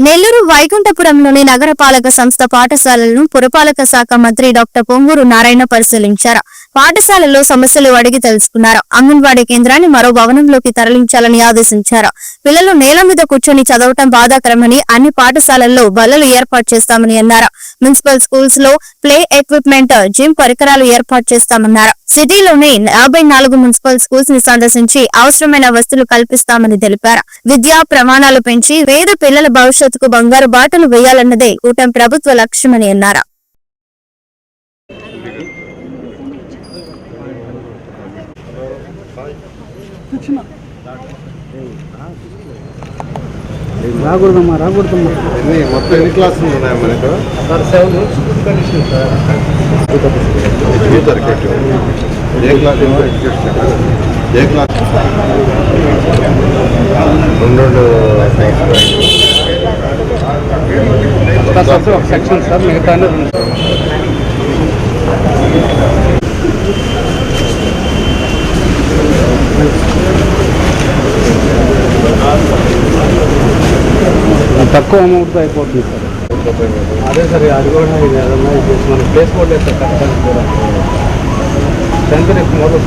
నెల్లూరు వైకుంఠపురంలోని నగరపాలక సంస్థ పాఠశాలలను పురపాలక శాఖ మంత్రి డాక్టర్ పొంగూరు నారాయణ పరిశీలించారు. పాఠశాలలో సమస్యలు అడిగి తెలుసుకున్నారు. అంగన్వాడీ కేంద్రాన్ని మరో భవనంలోకి తరలించాలని ఆదేశించారు. పిల్లలు నేల మీద కూర్చొని చదవటం బాధాకరమని అన్ని పాఠశాలల్లో బల్లలు ఏర్పాటు చేస్తామని అన్నారు. మున్సిపల్ స్కూల్స్లో ప్లే ఎక్విప్మెంట్ జిమ్ పరికరాలు ఏర్పాటు చేస్తామన్నారు. సిటీలోని యాభై నాలుగు మున్సిపల్ స్కూల్స్ని సందర్శించి అవసరమైన వస్తువులు కల్పిస్తామని తెలిపారు. విద్యా ప్రమాణాలు పెంచి పేద పిల్లల భవిష్యత్తుకు బంగారు బాటలు వేయాలన్నదే కూటమి ప్రభుత్వ లక్ష్యమని అన్నారు. రాకూడదమ్మా రాకూడదమ్మా. ఎన్ని మొత్తం ఎన్ని క్లాసులు ఉన్నాయి మనకు sir seven condition sir. Youth cricket ఏ క్లాస్? ఏ క్లాస్? రెండు రెండు ఒక సెక్షన్ సార్ మిగతా తక్కువ అమౌంట్తో అయిపోతుంది సార్. అదే సార్ అది కూడా ఇది ఏదన్నా మన ప్లేస్ కూడా లేదు సార్ కట్టడానికి కూడా. టెన్త్ రేపు మొదలు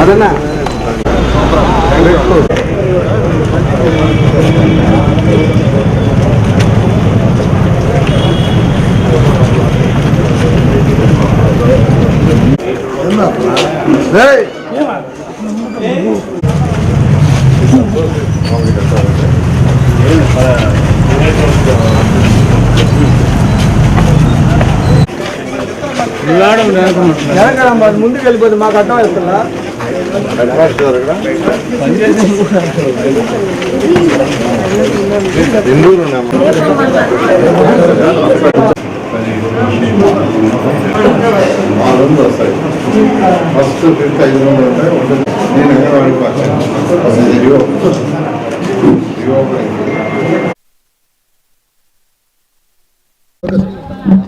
అదన్నా ముందుకు వెళ్ళిపోతే మాకు అర్థం అవుతుందా ఫస్ట్ ఫిఫ్త్ ఐదు వందలు ఉంటాయి నేను అంగన్వాడికి వచ్చాను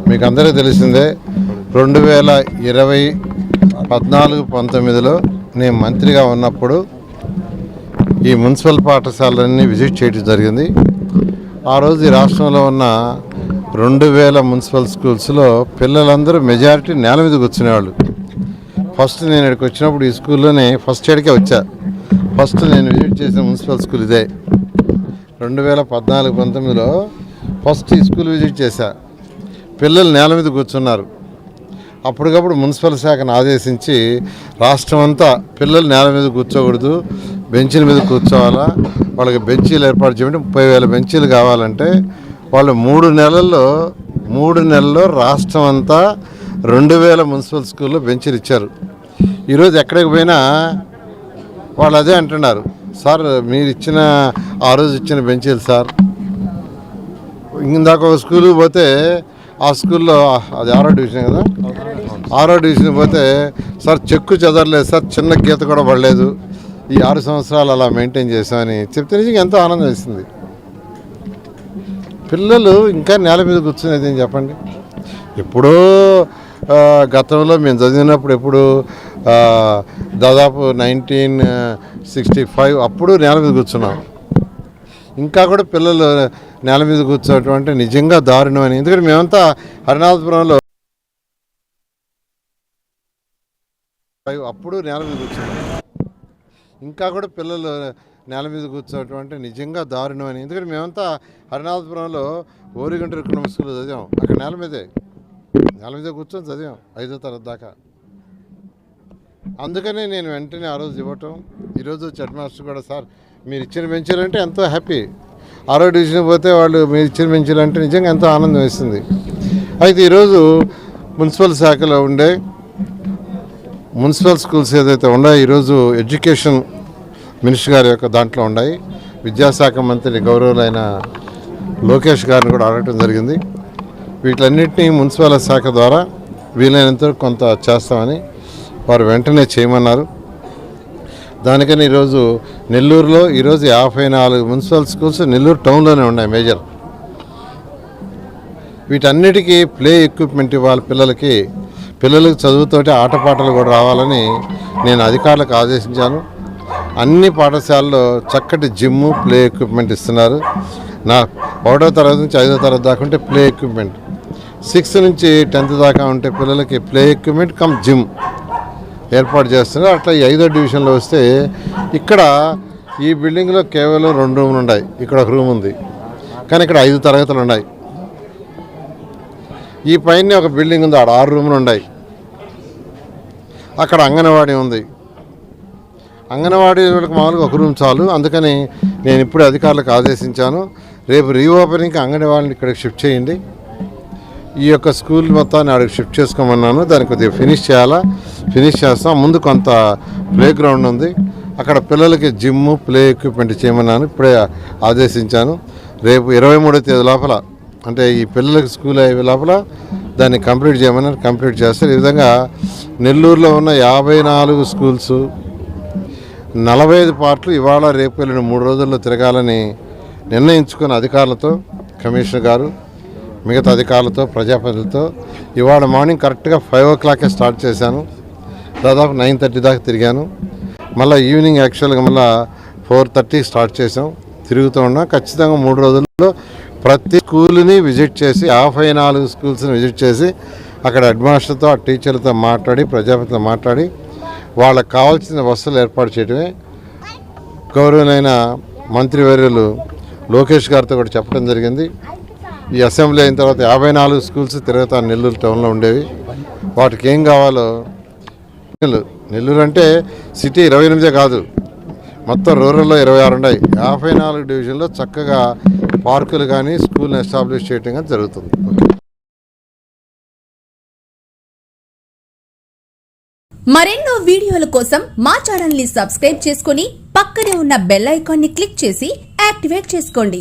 మీకు అందరికీ తెలిసిందే రెండు వేల ఇరవై పద్నాలుగు పంతొమ్మిదిలో నేను మంత్రిగా ఉన్నప్పుడు ఈ మున్సిపల్ పాఠశాలన్నీ విజిట్ చేయడం జరిగింది. ఆ రోజు ఈ రాష్ట్రంలో ఉన్న రెండు వేల మున్సిపల్ స్కూల్స్లో పిల్లలందరూ మెజారిటీ నేల మీద కూర్చునేవాళ్ళు. ఫస్ట్ నేను ఇక్కడికి వచ్చినప్పుడు ఈ స్కూల్లోనే ఫస్ట్ ఎయిడ్కే వచ్చా. ఫస్ట్ నేను విజిట్ చేసిన మున్సిపల్ స్కూల్ ఇదే. రెండు వేల పద్నాలుగు పంతొమ్మిదిలో ఫస్ట్ ఈ స్కూల్ విజిట్ చేశా. పిల్లలు నేల మీద కూర్చున్నారు. అప్పటికప్పుడు మున్సిపల్ శాఖను ఆదేశించి రాష్ట్రం అంతా పిల్లలు నేల మీద కూర్చోకూడదు బెంచీల మీద కూర్చోవాలా వాళ్ళకి బెంచీలు ఏర్పాటు చేయడం ముప్పై వేల బెంచీలు కావాలంటే వాళ్ళు మూడు నెలల్లో మూడు నెలల్లో రాష్ట్రం అంతా రెండు వేల మున్సిపల్ స్కూల్లో బెంచీలు ఇచ్చారు. ఈరోజు ఎక్కడికి పోయినా వాళ్ళు అదే అంటున్నారు సార్ మీరు ఇచ్చిన ఆ రోజు ఇచ్చిన బెంచీలు సార్. ఇందాక ఒక స్కూల్కి పోతే ఆ స్కూల్లో అది ఆరో డివిజన్ కదా ఆరో డివిజన్ పోతే సార్ చెక్కు చెదరలేదు సార్ చిన్న గీత కూడా పడలేదు. ఈ ఆరు సంవత్సరాలు అలా మెయింటైన్ చేశామని చెప్తే నిజంగా ఎంతో ఆనందం వేసింది. పిల్లలు ఇంకా నేల మీద కూర్చునేది అని చెప్పండి? ఎప్పుడో గతంలో మేము చదివినప్పుడు ఎప్పుడు దాదాపు నైన్టీన్ సిక్స్టీ ఫైవ్ అప్పుడు నేల మీద కూర్చున్నాం. ఇంకా కూడా పిల్లలు నేల మీద కూర్చోటువంటి నిజంగా దారుణం అని. ఎందుకంటే మేమంతా హరినాథపురంలో అప్పుడు నేల మీద కూర్చున్నాం ఇంకా కూడా పిల్లలు నేల మీద కూర్చోవటం అంటే నిజంగా దారుణం అని ఎందుకంటే మేమంతా హరినాథపురంలో ఓరిగంట రిక్రమ స్కూల్ చదివాం. అక్కడ నేల మీదే. నేల మీద కూర్చొని చదివాం ఐదో తరగతి దాకా. అందుకనే నేను వెంటనే ఆ రోజు ఇవ్వటం. ఈరోజు హెడ్ మాస్టర్ కూడా సార్ మీరు ఇచ్చిన పెంచాలంటే ఎంతో హ్యాపీ. ఆరో డివిజన్ పోతే వాళ్ళు మీరు ఇచ్చిన పెంచాలంటే నిజంగా ఎంతో ఆనందం వేస్తుంది. అయితే ఈరోజు మున్సిపల్ శాఖలో ఉండే మున్సిపల్ స్కూల్స్ ఏదైతే ఉన్నాయో ఈరోజు ఎడ్యుకేషన్ మినిస్టర్ గారి యొక్క దాంట్లో ఉన్నాయి. విద్యాశాఖ మంత్రి గౌరవులైన లోకేష్ గారిని కూడా అడగటం జరిగింది. వీటిలన్నింటినీ మున్సిపల్ శాఖ ద్వారా వీలైనంత కొంత చేస్తామని వారు వెంటనే చేయమన్నారు. దానికని ఈరోజు నెల్లూరులో ఈరోజు యాభై నాలుగు మున్సిపల్ స్కూల్స్ నెల్లూరు టౌన్లోనే ఉన్నాయి మేజర్. వీటన్నిటికీ ప్లే ఎక్విప్మెంట్ ఇవ్వాలి పిల్లలకి. పిల్లలకు చదువుతోటి ఆటపాటలు కూడా రావాలని నేను అధికారులకు ఆదేశించాను. అన్ని పాఠశాలల్లో చక్కటి జిమ్ ప్లే ఎక్విప్మెంట్ ఇస్తున్నారు. నా ఒకటో తరగతి నుంచి ఐదో తరగతి దాకా ఉంటే ప్లే ఎక్విప్మెంట్. సిక్స్త్ నుంచి టెన్త్ దాకా ఉంటే పిల్లలకి ప్లే ఎక్విప్మెంట్ కమ్ జిమ్ ఏర్పాటు చేస్తున్నారు. అట్లా ఈ ఐదో డివిజన్లో వస్తే ఇక్కడ ఈ బిల్డింగ్లో కేవలం రెండు రూములు ఉన్నాయి. ఇక్కడ ఒక రూమ్ ఉంది. కానీ ఇక్కడ ఐదు తరగతులు ఉన్నాయి. ఈ పైన ఒక బిల్డింగ్ ఉంది ఆడ ఆరు రూములు ఉన్నాయి. అక్కడ అంగన్వాడీ ఉంది. అంగన్వాడీ వాళ్ళకి మామూలుగా ఒక రూమ్ చాలు. అందుకని నేను ఇప్పుడు అధికారులకు ఆదేశించాను. రేపు రీఓపెనింగ్కి అంగన్వాడిని ఇక్కడికి షిఫ్ట్ చేయండి. ఈ యొక్క స్కూల్ మొత్తాన్ని ఆడికి షిఫ్ట్ చేసుకోమన్నాను. దాన్ని కొద్దిగా ఫినిష్ చేయాలా? ఫినిష్ చేస్తాం. ముందు కొంత ప్లే గ్రౌండ్ ఉంది. అక్కడ పిల్లలకి జిమ్ ప్లే ఎక్విప్మెంట్ చేయమన్నాను. ఇప్పుడే ఆదేశించాను. రేపు ఇరవై మూడో తేదీ లోపల అంటే ఈ పిల్లలకు స్కూల్ అయ్యే లోపల దాన్ని కంప్లీట్ చేయమని కంప్లీట్ చేస్తారు. ఈ విధంగా నెల్లూరులో ఉన్న యాభై నాలుగు స్కూల్స్ నలభై ఐదు పార్ట్లు ఇవాళ రేపు వెళ్ళిన మూడు రోజుల్లో తిరగాలని నిర్ణయించుకున్న అధికారులతో కమిషనర్ గారు మిగతా అధికారులతో ప్రజాప్రతినిధులతో ఇవాళ మార్నింగ్ కరెక్ట్గా ఫైవ్ ఓ క్లాకే స్టార్ట్ చేశాను. దాదాపు నైన్ థర్టీ దాకా తిరిగాను. మళ్ళీ ఈవినింగ్ యాక్చువల్గా మళ్ళీ ఫోర్ థర్టీ స్టార్ట్ చేసాం తిరుగుతూ ఉన్నాం ఖచ్చితంగా మూడు రోజుల్లో ప్రతి స్కూల్ని విజిట్ చేసి యాభై నాలుగు స్కూల్స్ని విజిట్ చేసి అక్కడ హెడ్మాస్టర్తో ఆ టీచర్లతో మాట్లాడి ప్రజాపతితో మాట్లాడి వాళ్ళకి కావాల్సిన వసతులు ఏర్పాటు చేయడమే గౌరవనైన మంత్రివర్యులు లోకేష్ గారితో కూడా చెప్పడం జరిగింది. ఈ అసెంబ్లీ అయిన తర్వాత యాభై నాలుగు స్కూల్స్ తిరుగుతా నెల్లూరు టౌన్లో ఉండేవి. వాటికి ఏం కావాలో నెల్లూరు. నెల్లూరు అంటే సిటీ ఇరవై ఎనిమిదే కాదు. మొత్తం రూరల్లో ఇరవై ఆరు ఉన్నాయి. యాభై నాలుగు డివిజన్లో చక్కగా పార్కులు కానీ స్కూల్ని ఎస్టాబ్లిష్ చేయడం కానీ జరుగుతుంది. మరెన్నో వీడియోల కోసం మా ఛానల్ని సబ్స్క్రైబ్ చేసుకుని పక్కనే ఉన్న బెల్ ఐకాన్ని క్లిక్ చేసి యాక్టివేట్ చేసుకోండి.